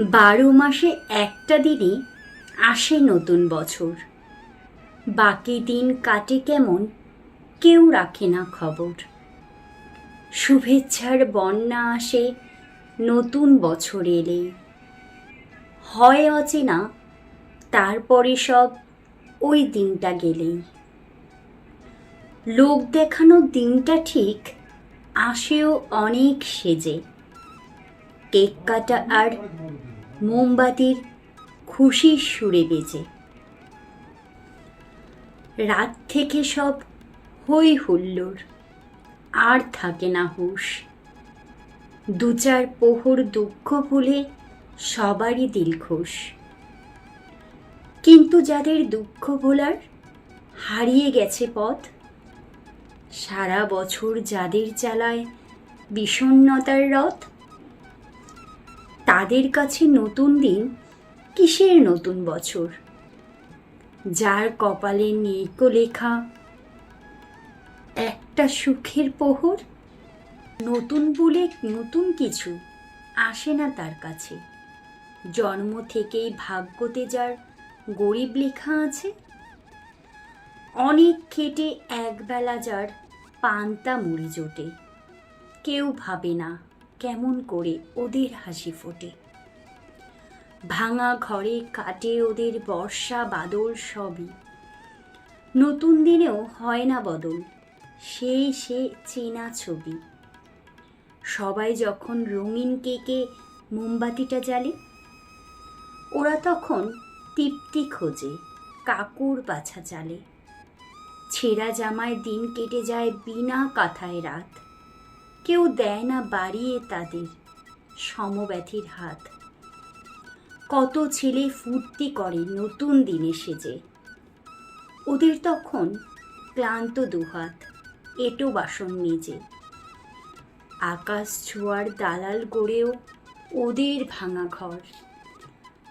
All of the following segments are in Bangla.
বারো মাসে একটা দিনে আসে নতুন বছর। বাকি দিন কাটে কেমন কেউ রাখে না খবর। শুভেচ্ছার বন্যা আসে নতুন বছর এলেই হয় অচেনা, তারপরে সব ওই দিনটা গেলেই। লোক দেখানো দিনটা ঠিক, আসেও অনেক সেজে। কেক কাটা আর মোমবাতির খুশির সুরে বেজে। রাত থেকে সব হই হুল্লোর আর থাকে না হুশ। দু চার পোহর দুঃখ ভুলে সবারই দিল খুশ। কিন্তু যাদের দুঃখ ভোলার হারিয়ে গেছে পথ, সারা বছর যাদের চালায় বিষণ্ণতার রথ তাদের কাছে নতুন দিন কিসের নতুন বছর? যার কপালে নেইক লেখা একটা সুখের পোহর, নতুন বলে নতুন কিছু আসে না তার কাছে। জন্ম থেকেই ভাগ্যতে যার গরিব লেখা আছে, অনেক খেটে একবেলা যার পান্তা মুড়ি জোটে। কেউ ভাবে না কেমন করে ওদের হাসি ফোটে। ভাঙা ঘরে কাটে ওদের বর্ষা বাদল সবই। নতুন দিনেও হয় না বদল সেই সে চেনা ছবি। সবাই যখন রঙিন কেকে মোমবাতিটা জ্বালে, ওরা তখন তৃপ্তি খোঁজে, কাকুর বাছা চালে। ছেঁড়া জামায় দিন কেটে যায় বিনা কাথায় রাত। কেউ দেয় না বাড়িয়ে তাদের সমব্যথীর হাত। কত ছেলে ফুর্তি করে নতুন দিনে সেজে। ওদের তখন ক্লান্ত দুহাত, এটো বাসন নিজে আকাশ ছোঁয়ার দালাল গড়েও ওদের ভাঙা ঘর।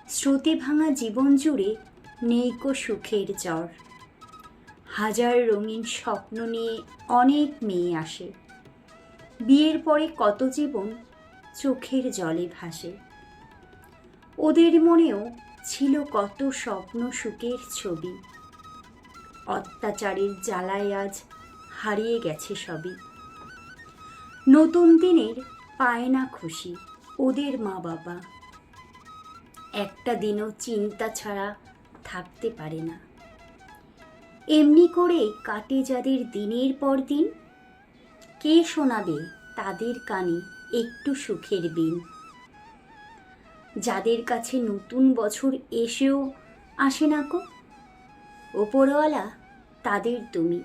স্রোতে ভাঙা জীবন জুড়ে নেইকো সুখের জ্বর। হাজার রঙিন স্বপ্ন নিয়ে অনেক মেয়ে আসে। বিয়ের পরে কত জীবন চোখের জলে ভাসে। ওদের মনেও ছিল কত স্বপ্ন সুখের ছবি। অত্যাচারের জ্বালায় আজ হারিয়ে গেছে সবই। নতুন দিনের পায় না খুশি ওদের মা বাবা একটা দিনও চিন্তা ছাড়া থাকতে পারে না। এমনি করে কাটে যাদের দিনের পর দিন। কে শোনাবে তাদের কানে একটু সুখের বিন যাদের কাছে নতুন বছর এসেও আসে না কো ওপরওয়ালা তাদের তুমি।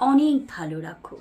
অনেক ভালো রাখো।